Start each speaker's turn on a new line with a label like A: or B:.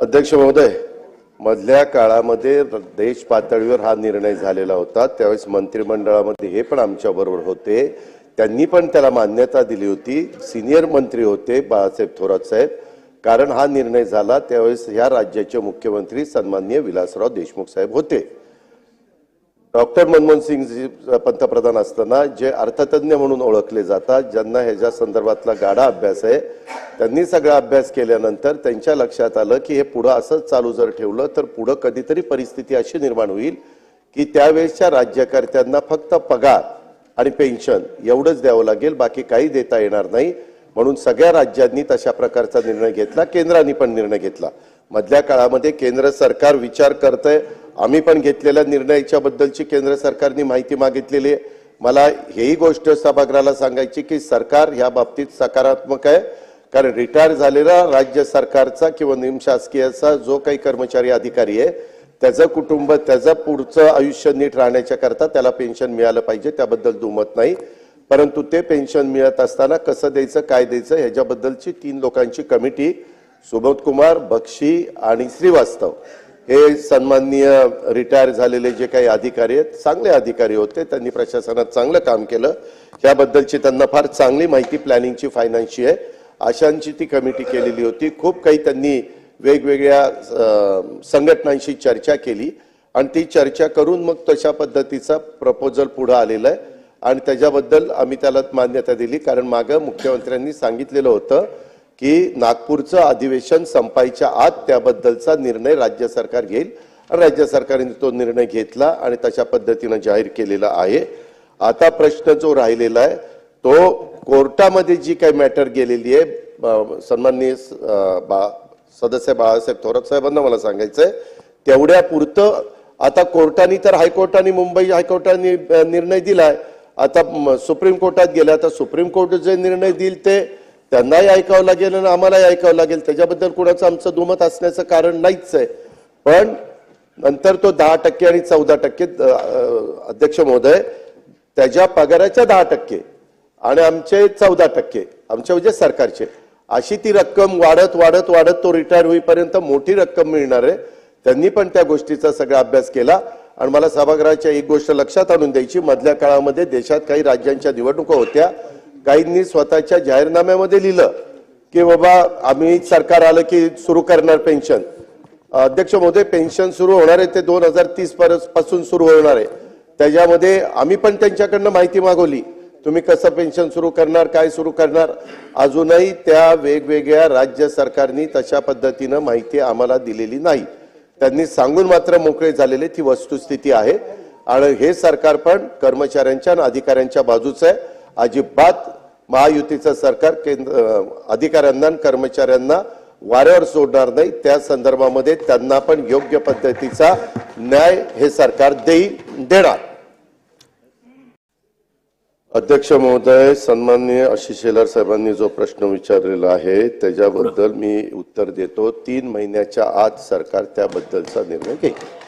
A: अध्यक्ष महोदय मधल्या काळामध्ये देश पातळीवर हा निर्णय झालेला होता. त्यावेळेस मंत्रिमंडळामध्ये हे पण आमच्या बरोबर होते. त्यांनी पण त्याला मान्यता दिली होती. सिनियर मंत्री होते बाळासाहेब थोरात साहेब. कारण हा निर्णय झाला त्यावेळेस ह्या राज्याचे मुख्यमंत्री सन्माननीय विलासराव देशमुख साहेब होते. डॉक्टर मनमोहन सिंग पंतप्रधान असताना जे अर्थतज्ञ म्हणून ओळखले जातात ज्यांना ह्याच्या संदर्भातला गाढा अभ्यास आहे त्यांनी सगळा अभ्यास केल्यानंतर त्यांच्या लक्षात आलं की हे पुढं असंच चालू जर ठेवलं तर पुढं कधीतरी परिस्थिती अशी निर्माण होईल की त्यावेळेसच्या राज्यकर्त्यांना फक्त पगार आणि पेन्शन एवढंच द्यावं लागेल बाकी काही देता येणार नाही. म्हणून सगळ्या राज्यांनी तशा प्रकारचा निर्णय घेतला केंद्राने पण निर्णय घेतला. मधल्या काळामध्ये केंद्र सरकार विचार करतंय. आम्ही पण घेतलेल्या निर्णयाच्याबद्दलची केंद्र सरकारने माहिती मागितलेली आहे. मला हेही गोष्ट सभागृहाला सांगायची की सरकार या बाबतीत सकारात्मक आहे. कारण रिटायर झालेला राज्य सरकारचा किंवा निमशासकीयचा जो काही कर्मचारी अधिकारी आहे त्याचं कुटुंब त्याचं पुढचं आयुष्य नीट राहण्याच्या करता त्याला पेन्शन मिळालं पाहिजे त्याबद्दल दुमत नाही. परंतु ते पेन्शन मिळत असताना कसं द्यायचं काय द्यायचं ह्याच्याबद्दलची तीन लोकांची कमिटी सुबोध कुमार बक्षी आणि श्रीवास्तव हे सन्माननीय रिटायर झालेले जे काही अधिकारी आहेत चांगले अधिकारी होते त्यांनी प्रशासनात चांगलं काम केलं. याबद्दलची त्यांना फार चांगली माहिती प्लॅनिंगची फायनान्सची आहे. आशांची ती कमिटी केलेली होती. खूप काही त्यांनी वेगवेगळ्या संघटनांशी चर्चा केली आणि ती चर्चा करून मग तशा पद्धतीचा प्रपोजल पुढे आलेला आहे. आणि त्याच्याबद्दल आम्ही त्याला मान्यता दिली. कारण मागं मुख्यमंत्र्यांनी सांगितलेलं होतं की नागपूरचं अधिवेशन संपायच्या आत त्याबद्दलचा निर्णय राज्य सरकार घेईल. आणि राज्य सरकारने तो निर्णय घेतला आणि तशा पद्धतीनं जाहीर केलेला आहे. आता प्रश्न जो राहिलेला आहे तो कोर्टामध्ये जी काही मॅटर गेलेली आहे सन्माननीय बा सदस्य बाळासाहेब थोरात साहेबांना मला सांगायचंय तेवढ्या पुरतं आता कोर्टाने तर हायकोर्टाने मुंबई हायकोर्टाने निर्णय दिलाय. आता सुप्रीम कोर्टात गेले आता सुप्रीम कोर्ट जे निर्णय देईल ते त्यांनाही ऐकावं लागेल आणि आम्हालाही ऐकावं लागेल. त्याच्याबद्दल कुणाचं आमचं दुमत असण्याचं कारण नाहीच आहे. पण नंतर तो दहा टक्के आणि चौदा टक्के अध्यक्ष महोदय त्याच्या पगाराच्या दहा टक्के. आणि आमचे चौदा टक्के आमच्या म्हणजे सरकारचे. अशी ती रक्कम वाढत वाढत वाढत तो रिटायर होईपर्यंत मोठी रक्कम मिळणार आहे. त्यांनी पण त्या गोष्टीचा सगळा अभ्यास केला. आणि मला सभागृहाच्या एक गोष्ट लक्षात आणून द्यायची मधल्या काळामध्ये देशात काही राज्यांच्या निवडणुका होत्या. काहींनी स्वतःच्या जाहीरनाम्यामध्ये लिहिलं की बाबा आम्ही सरकार आलं की सुरू करणार पेन्शन. अध्यक्ष महोदय पेन्शन सुरू होणार आहे ते दोन हजार तीसपासून सुरू होणार आहे. त्याच्यामध्ये आम्ही पण त्यांच्याकडनं माहिती मागवली. तुम्ही कसं पेन्शन सुरू करणार काय सुरू करणार? अजूनही त्या वेगवेगळ्या राज्य सरकारनी तशा पद्धतीनं माहिती आम्हाला दिलेली नाही. त्यांनी सांगून मात्र मोकळे झालेले ती वस्तुस्थिती आहे. आणि हे सरकार पण कर्मचाऱ्यांच्या आणि अधिकाऱ्यांच्या बाजूचं आहे. अजिबात महायुतीचं सरकार केंद्र अधिकाऱ्यांना आणि कर्मचाऱ्यांना वाऱ्यावर सोडणार नाही. त्या संदर्भामध्ये त्यांना पण योग्य पद्धतीचा न्याय हे सरकार देईल देणार. अध्यक्ष महोदय सन्माननीय आशिष शेलार साहेबांनी जो प्रश्न विचारलेला आहे त्याच्याबद्दल मी उत्तर देतो. तीन महिन्याच्या आत सरकार त्याबद्दलचा निर्णय घेईल.